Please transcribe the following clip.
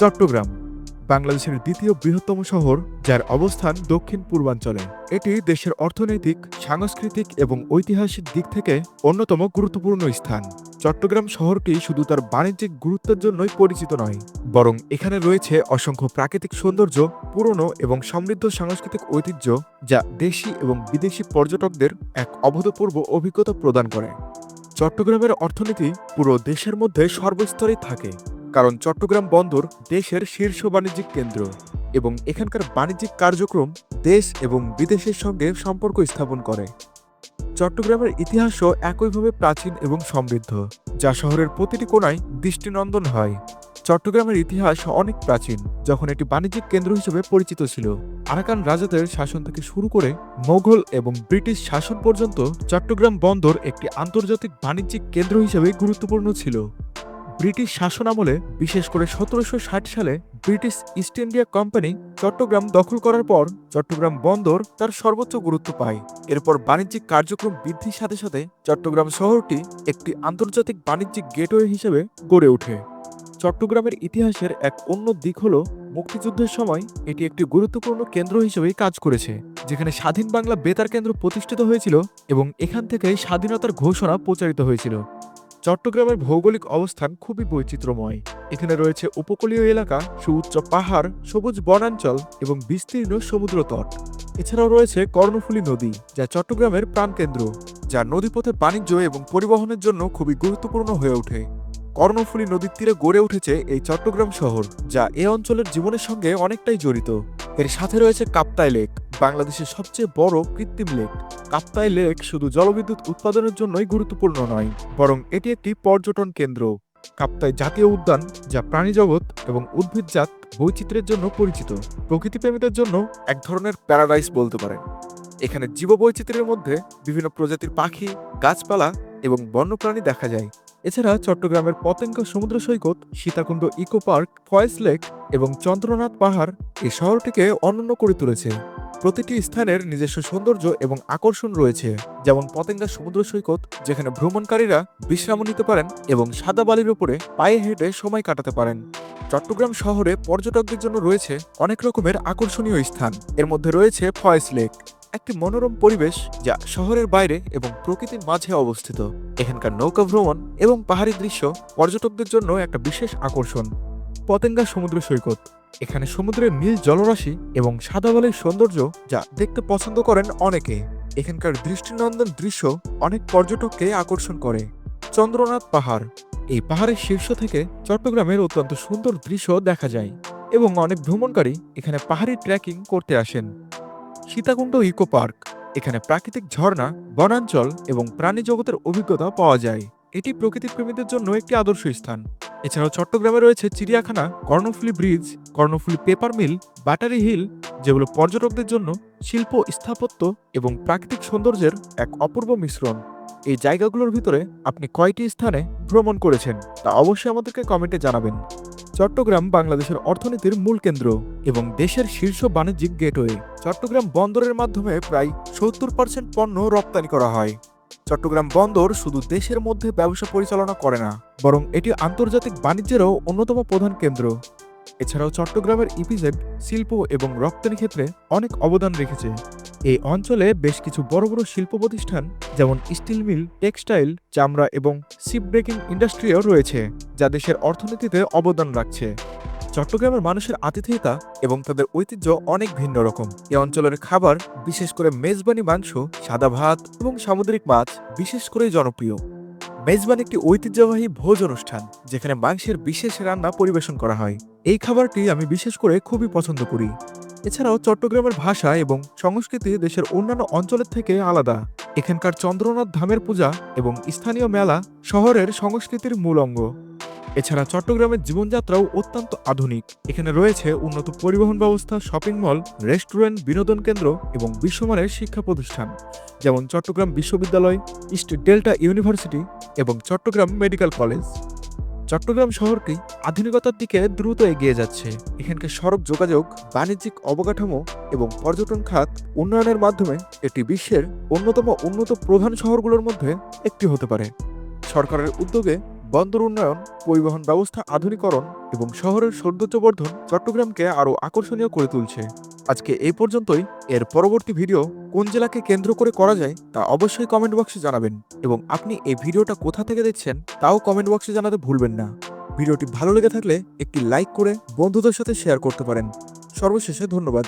চট্টগ্রাম, বাংলাদেশের দ্বিতীয় বৃহত্তম শহর যার অবস্থান দক্ষিণ পূর্বাঞ্চলে। এটি দেশের অর্থনৈতিক, সাংস্কৃতিক এবং ঐতিহাসিক দিক থেকে অন্যতম গুরুত্বপূর্ণ স্থান। চট্টগ্রাম শহরটি শুধু তার বাণিজ্যিক গুরুত্বের জন্যই পরিচিত নয়, বরং এখানে রয়েছে অসংখ্য প্রাকৃতিক সৌন্দর্য, পুরনো এবং সমৃদ্ধ সাংস্কৃতিক ঐতিহ্য যা দেশি এবং বিদেশি পর্যটকদের এক অভূতপূর্ব অভিজ্ঞতা প্রদান করে। চট্টগ্রামের অর্থনীতি পুরো দেশের মধ্যে সর্বস্তরে থাকে। কারণ চট্টগ্রাম বন্দর দেশের শীর্ষ বাণিজ্যিক কেন্দ্র এবং এখানকার বাণিজ্যিক কার্যক্রম দেশ এবং বিদেশের সঙ্গে সম্পর্ক স্থাপন করে। চট্টগ্রামের ইতিহাসও একইভাবে প্রাচীন এবং সমৃদ্ধ, যা শহরের প্রতিটি কোণায় দৃষ্টিনন্দন হয়। চট্টগ্রামের ইতিহাস অনেক প্রাচীন, যখন এটি বাণিজ্যিক কেন্দ্র হিসেবে পরিচিত ছিল। আরাকান রাজাদের শাসন থেকে শুরু করে মোগল এবং ব্রিটিশ শাসন পর্যন্ত চট্টগ্রাম বন্দর একটি আন্তর্জাতিক বাণিজ্যিক কেন্দ্র হিসেবে গুরুত্বপূর্ণ ছিল। ব্রিটিশ শাসন আমলে বিশেষ করে সতেরোশো ষাট সালে British East India Company Chattogram দখল করার পর চট্টগ্রাম বন্দর তার সর্বোচ্চ গুরুত্ব পায়। এরপর বাণিজ্যিক কার্যক্রম বৃদ্ধির সাথে সাথে চট্টগ্রাম শহরটি একটি আন্তর্জাতিক বাণিজ্যিক গেটওয়ে হিসেবে গড়ে ওঠে। চট্টগ্রামের ইতিহাসের এক অন্য দিক হল, মুক্তিযুদ্ধের সময় এটি একটি গুরুত্বপূর্ণ কেন্দ্র হিসেবে কাজ করেছে, যেখানে স্বাধীন বাংলা বেতার কেন্দ্র প্রতিষ্ঠিত হয়েছিল এবং এখান থেকে স্বাধীনতার ঘোষণা প্রচারিত হয়েছিল। চট্টগ্রামের ভৌগোলিক অবস্থান খুবই বৈচিত্র্যময়। এখানে রয়েছে উপকূলীয় এলাকা, সুউচ্চ পাহাড়, সবুজ বনাঞ্চল এবং বিস্তীর্ণ সমুদ্র তট। এছাড়াও রয়েছে কর্ণফুলী নদী, যা চট্টগ্রামের প্রাণকেন্দ্র, যা নদীপথে বাণিজ্য এবং পরিবহনের জন্য খুবই গুরুত্বপূর্ণ হয়ে ওঠে। কর্ণফুলী নদীর তীরে গড়ে উঠেছে এই চট্টগ্রাম শহর, যা এ অঞ্চলের জীবনের সঙ্গে অনেকটাই জড়িত। এর সাথে রয়েছে কাপ্তাই লেক। বাংলাদেশের সবচেয়ে বড় কৃত্রিম লেক। কাপ্তাই লেক শুধু জলবিদ্যুৎ উৎপাদনের জন্যই গুরুত্বপূর্ণ নয়, বরং এটি একটি পর্যটন কেন্দ্র। কাপ্তাই জাতীয় উদ্যান, যা প্রাণীজগৎ এবং উদ্ভিদজাত বৈচিত্র্যের জন্য পরিচিত। প্রকৃতিপ্রেমীদের জন্য এক ধরনের প্যারাডাইস বলতে পারেন। এখানে জীববৈচিত্র্যের মধ্যে বিভিন্ন প্রজাতির পাখি, গাছপালা এবং বন্যপ্রাণী দেখা যায়। এছাড়া চট্টগ্রামের পতেঙ্গ সমুদ্র সৈকত, Sitakunda eco park Foy's lake এবং চন্দ্রনাথ পাহাড় এই শহরটিকে অনন্য করে তুলেছে। প্রতিটি স্থানের নিজস্ব সৌন্দর্য এবং আকর্ষণ রয়েছে, যেমন পতেঙ্গা সমুদ্র সৈকত, যেখানে ভ্রমণকারীরা বিশ্রাম নিতে পারেন এবং সাদা বালির উপরে পায়ে হেঁটে সময় কাটাতে পারেন। চট্টগ্রাম শহরে পর্যটকদের জন্য রয়েছে অনেক রকমের আকর্ষণীয় স্থান। এর মধ্যে রয়েছে ফয়েস লেক, একটি মনোরম পরিবেশ যা শহরের বাইরে এবং প্রকৃতির মাঝে অবস্থিত। এখানকার নৌকা ভ্রমণ এবং পাহাড়ি দৃশ্য পর্যটকদের জন্য একটা বিশেষ আকর্ষণ। পতেঙ্গা সমুদ্র সৈকত এখানে সমুদ্রের নীল জলরাশি এবং সাদা বালির সৌন্দর্য যা দেখতে পছন্দ করেন অনেকে। এখানকার দৃষ্টিনন্দন দৃশ্য অনেক পর্যটককে আকর্ষণ করে। চন্দ্রনাথ পাহাড়। এই পাহাড়ের শীর্ষ থেকে চট্টগ্রামের অত্যন্ত সুন্দর দৃশ্য দেখা যায় এবং অনেক ভ্রমণকারী এখানে পাহাড়ি ট্রেকিং করতে আসেন। Sitakunda eco park. এখানে প্রাকৃতিক ঝর্ণা, বনাঞ্চল এবং প্রাণী জগতের অভিজ্ঞতা পাওয়া যায়। এটি প্রকৃতিপ্রেমীদের জন্য একটি আদর্শ স্থান। এছাড়াও চট্টগ্রামে রয়েছে চিড়িয়াখানা, Karnaphuli bridge, Karnaphuli paper mill battery hill, যেগুলো পর্যটকদের জন্য শিল্প, স্থাপত্য এবং প্রাকৃতিক সৌন্দর্যের এক অপূর্ব মিশ্রণ। এই জায়গাগুলোর ভিতরে আপনি কয়টি স্থানে ভ্রমণ করেছেন, তা অবশ্যই আমাদেরকে কমেন্টে জানাবেন। চট্টগ্রাম বাংলাদেশের অর্থনীতির মূল কেন্দ্র এবং দেশের শীর্ষ বাণিজ্যিক গেটওয়ে। চট্টগ্রাম বন্দরের মাধ্যমে প্রায় সত্তর পার্সেন্ট পণ্য রপ্তানি করা হয়। চট্টগ্রাম বন্দর শুধু দেশের মধ্যে ব্যবসা পরিচালনা করে না, বরং এটি আন্তর্জাতিক বাণিজ্যেরও অন্যতম প্রধান কেন্দ্র। এছাড়াও চট্টগ্রামের ইপিজেড, শিল্প এবং রপ্তানি ক্ষেত্রে অনেক অবদান রেখেছে। এই অঞ্চলে বেশ কিছু বড় বড় শিল্প প্রতিষ্ঠান, যেমন স্টিল মিল, টেক্সটাইল, চামড়া এবং শিপ ব্রেকিং ইন্ডাস্ট্রিও রয়েছে, যা দেশের অর্থনীতিতে অবদান রাখছে। চট্টগ্রামের মানুষের আতিথেয়তা এবং তাদের ঐতিহ্য অনেক ভিন্ন রকম। এই অঞ্চলের খাবার, বিশেষ করে মেজবানি মাংস, সাদা ভাত এবং সামুদ্রিক মাছ বিশেষ করে জনপ্রিয়। মেজবান একটি ঐতিহ্যবাহী ভোজ অনুষ্ঠান, যেখানে মাংসের বিশেষ রান্না পরিবেশন করা হয়। এই খাবারটি আমি বিশেষ করে খুবই পছন্দ করি। এছাড়াও চট্টগ্রামের ভাষা এবং সংস্কৃতি দেশের অন্যান্য অঞ্চলের থেকে আলাদা। এখানকার চন্দ্রনাথ ধামের পূজা এবং স্থানীয় মেলা শহরের সংস্কৃতির মূল অঙ্গ। এছাড়া চট্টগ্রামের জীবনযাত্রাও অত্যন্ত আধুনিক। এখানে রয়েছে উন্নত পরিবহন ব্যবস্থা শপিং মল রেস্টুরেন্ট বিনোদন কেন্দ্র এবং বিশ্বমানের শিক্ষা প্রতিষ্ঠান। যেমন চট্টগ্রাম বিশ্ববিদ্যালয় ইস্ট ডেল্টা ইউনিভার্সিটি এবং চট্টগ্রাম মেডিকেল কলেজ। চট্টগ্রাম শহরটি আধুনিকতার দিকে দ্রুত এগিয়ে যাচ্ছে। এখানকার সড়ক যোগাযোগ, বাণিজ্যিক অবকাঠামো এবং পর্যটন খাত উন্নয়নের মাধ্যমে এটি বিশ্বের অন্যতম উন্নত প্রধান শহরগুলোর মধ্যে একটি হতে পারে। সরকারের উদ্যোগে বন্দর উন্নয়ন, পরিবহন ব্যবস্থা আধুনিকরণ এবং শহরের সৌন্দর্যবর্ধন চট্টগ্রামকে আরও আকর্ষণীয় করে তুলছে। আজকে এই পর্যন্তই। এর পরবর্তী ভিডিও কোন জেলাকে কেন্দ্র করে করা যায় তা অবশ্যই কমেন্ট বক্সে জানাবেন এবং আপনি এই ভিডিওটা কোথা থেকে দেখছেন তাও কমেন্ট বক্সে জানাতে ভুলবেন না। ভিডিওটি ভালো লেগে থাকলে একটি লাইক করে বন্ধুদের সাথে শেয়ার করতে পারেন। সর্বশেষে ধন্যবাদ।